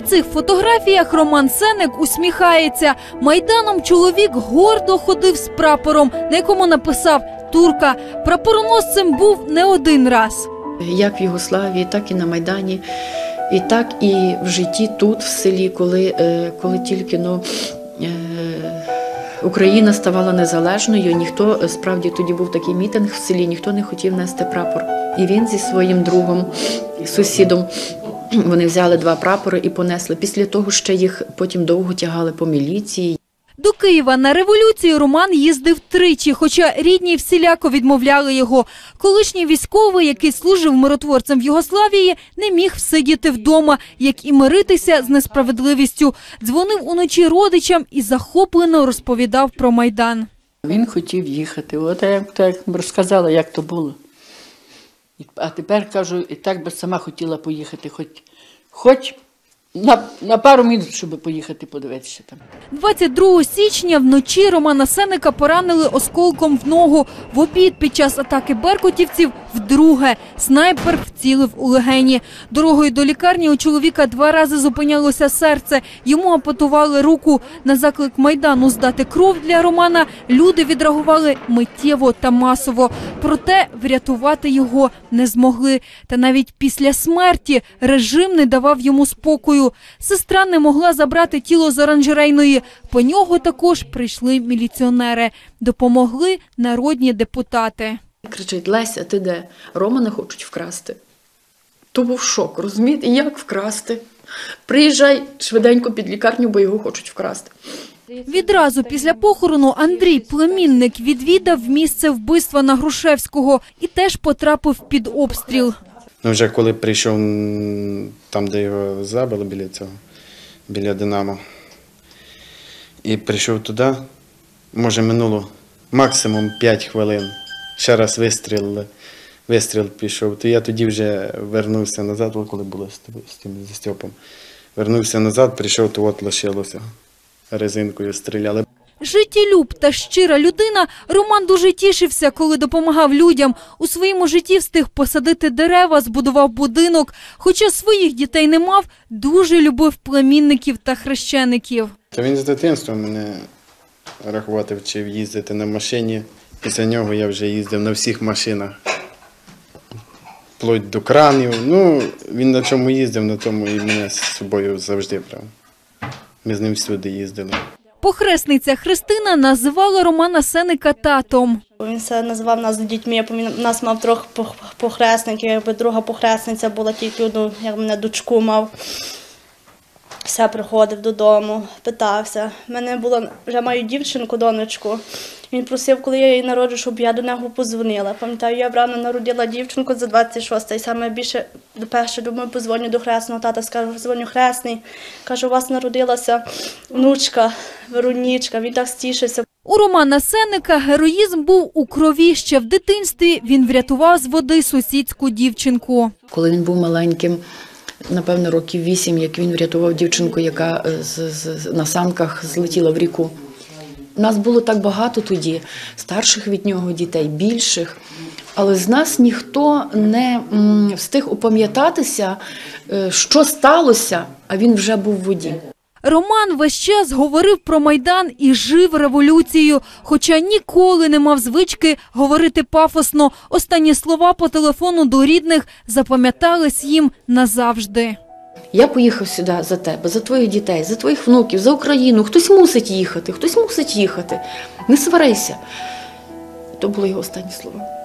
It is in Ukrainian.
На цих фотографіях Роман Сенек усміхається. Майданом чоловік гордо ходив з прапором, на якому написав Турка. Прапороносцем був не один раз. Як в Югославії, так і на Майдані, і так і в житті тут, в селі, коли, е, коли тільки ну, е, Україна ставала незалежною, ніхто е, справді тоді був такий мітинг в селі, ніхто не хотів нести прапор. І він зі своїм другом, сусідом, вони взяли два прапори і понесли. Після того ще їх потім довго тягали по міліції. До Києва на революцію Роман їздив тричі, хоча рідні всіляко відмовляли його. Колишній військовий, який служив миротворцем в Югославії, не міг всидіти вдома, як і миритися з несправедливістю. Дзвонив уночі родичам і захоплено розповідав про майдан. Він хотів їхати. От я так розказала, як то було. А тепер кажу, і так би сама хотіла поїхати, хоч, хоч на, на пару мінут, щоб поїхати подивитися там. 22 січня вночі Романа Сеника поранили осколком в ногу. В обід під час атаки беркутівців вдруге снайпер вцілив у легені. Дорогою до лікарні у чоловіка два рази зупинялося серце. Йому ампутували руку. На заклик майдану здати кров для Романа люди відреагували миттєво та масово. Проте врятувати його не змогли. Та навіть після смерті режим не давав йому спокою. Сестра не могла забрати тіло з оранжерейної. По нього також прийшли міліціонери. Допомогли народні депутати. Кричить: Леся, ти де? Романа хочуть вкрасти. То був шок, розумієте? Як вкрасти? Приїжджай швиденько під лікарню, бо його хочуть вкрасти. Відразу після похорону Андрій, племінник, відвідав місце вбивства на Грушевського і теж потрапив під обстріл. Ну, вже коли прийшов там, де його забили біля цього, біля Динамо, і прийшов туди, може, минуло максимум 5 хвилин. Ще раз вистріл, вистріл пішов. То я тоді вже вернувся назад, коли було з, з тим зі Стьопом. Вернувся назад, прийшов, то от лишилося. Резинкою стріляли. Життєлюб та щира людина, Роман дуже тішився, коли допомагав людям. У своєму житті встиг посадити дерева, збудував будинок. Хоча своїх дітей не мав, дуже любив племінників та хрещеників. Та він з дитинства мене рахувати вчив їздити на машині. Після нього я вже їздив на всіх машинах. Вплоть до кранів. Ну, він на чому їздив, на тому і мене з собою завжди брав. Ми з ним всюди їздили. Похресниця Христина називала Романа Сеника татом. Він все називав нас дітьми. Я пам'ятаю, нас мав трьох похресників, якби друга похресниця була тільки одну, як мене дочку мав. Все приходив додому, питався. У мене було вже маю дівчинку, донечку. Він просив, коли я її народжу, щоб я до нього позвонила. Пам'ятаю, я рано народила дівчинку за 26 і саме більше перше думаю, позвоню до хресного тата, скажу, дзвоню хресний. Кажу, у вас народилася внучка, Веронічка. Він так стішився. У Романа Сеника героїзм був у крові. Ще в дитинстві він врятував з води сусідську дівчинку. Коли він був маленьким, напевно, років вісім, як він врятував дівчинку, яка е, з, з, на санках злетіла в ріку. Нас було так багато тоді, старших від нього дітей, більших. Але з нас ніхто не встиг упам'ятатися, е, що сталося, а він вже був в воді. Роман весь час говорив про Майдан і жив революцією, хоча ніколи не мав звички говорити пафосно. Останні слова по телефону до рідних запам'ятались їм назавжди. Я поїхав сюди за тебе, за твоїх дітей, за твоїх внуків, за Україну. Хтось мусить їхати, хтось мусить їхати. Не сварися. То були його останні слова.